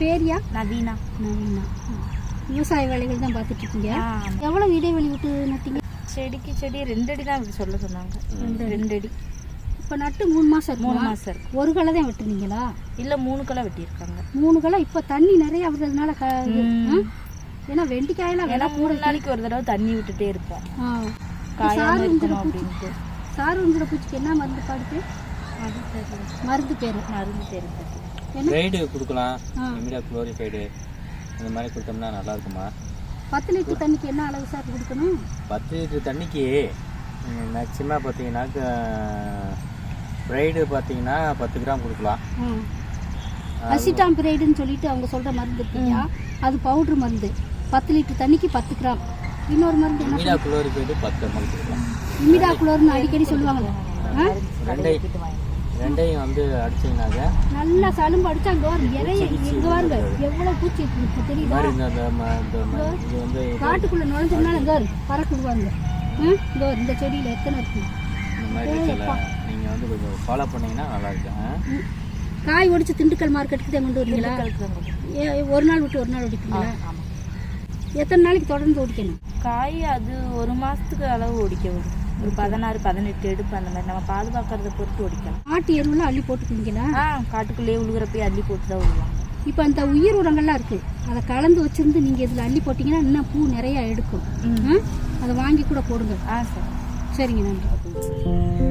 பேரியா? நவீனா. நவீனா. விவசாய வேலைகள் தான் பார்த்துட்டு இருக்கீங்க. எவ்வளவு இடைவெளி விட்டு நட்டீங்க? செடிக்கு செடி ரெண்டு அடி தான் சொல்ல சொன்னாங்க. ரெண்டு அடி இப்போ நட்டு மூணு மாசம் மூணு இருக்கு. ஒரு களை தான் வெட்டுனீங்களா? இல்ல மூணு கிலோ வெட்டியிருக்காங்க. மூணு களை? இப்போ தண்ணி நிறைய வர்றதுனால க இது, ம். ஆ? ஏன்னா வெண்டிக்காயெல்லாம் விலை மூணு நாளைக்கு ஒரு தடவை தண்ணி விட்டுட்டே இருப்போம். ஆ. காயாம இருக்கணும் அப்படின்ட்டு. சாறு வந்துட பூச்சிக்கு என்ன மருந்து பாடுது மருந்து பேர். மருந்து என்ன? ரைடு கொடுக்கலாம். இமிடியா குளோரிஃபைடு இந்த மாதிரி கொடுத்தோம்னா நல்லா இருக்குமா? பத்து லிட்டர் தண்ணிக்கு என்ன அளவு சார் கொடுக்கணும்? பத்து லிட்டர் தண்ணிக்கு மேக்ஸிமம் பார்த்தீங்கன்னா ரைடு பார்த்தீங்கன்னா பத்து கிராம் கொடுக்கலாம். அசிட்டாம் பிரேடுன்னு சொல்லிட்டு அவங்க சொல்ற மருந்து இருக்கீங்க அது பவுடர் மருந்து. பத்து லிட்டர் தண்ணிக்கு பத்து கிராம். இன்னொரு மருந்து என்ன இமிடா குளோர்னு அடிக்கடி சொல்லுவாங்க ஆ? ரெண்டையும் வந்து அடிச்சிங்கனாக்க நல்லா சலும்பு அடிச்சா அங்க வரும் இறைய இங்க பாருங்க எவ்வளவு பூச்சி இருக்கு இப்ப தெரியுதா? ம- ம- இது வந்து காட்டுக்குள்ள நுழைஞ்சோம்னா இங்க வரும் பறக்குடுவாங்க இங்க வரும் இந்த செடியில எத்தனை இருக்கு? இந்த மாதிரி நீங்கள் வந்து கொஞ்சம் ஃபாலோ பண்ணீங்கன்னா நல்லா இருக்கும்? ம். காய் ஒடிச்சு திண்டுக்கல் மார்க்கெட்டுக்கு தான் கொண்டு வரீங்களா? ஒரு நாள் விட்டு ஒரு நாள் ஒடிப்பீங்களா? ஆமா. எத்தனை நாளைக்கு தொடர்ந்து ஒடிக்கணும்? காய் அது ஒரு மாசத்துக்கு அளவு ஒடிக்க விடும் ஒரு பதினாறு பதினெட்டு எடுப்பு அந்த மாதிரி. நம்ம பாதுகாக்கிறத பொறுத்து ஒடிக்கலாம். ஆட்டு எருவுலாம் அள்ளி போட்டுக்குவீங்களா ஆ காட்டுக்குள்ளேயே உழுகுறப்பயே அள்ளி போட்டு தான் விடுவாங்க இப்போ அந்த உயிர் உரங்கள்லாம் இருக்கு. அதை கலந்து வச்சிருந்து நீங்க இதுல அள்ளி போட்டீங்கன்னா இன்னும் பூ நிறைய எடுக்கும்? அதை வாங்கி கூட போடுங்க. ஆ சார். சரிங்க நன்றி.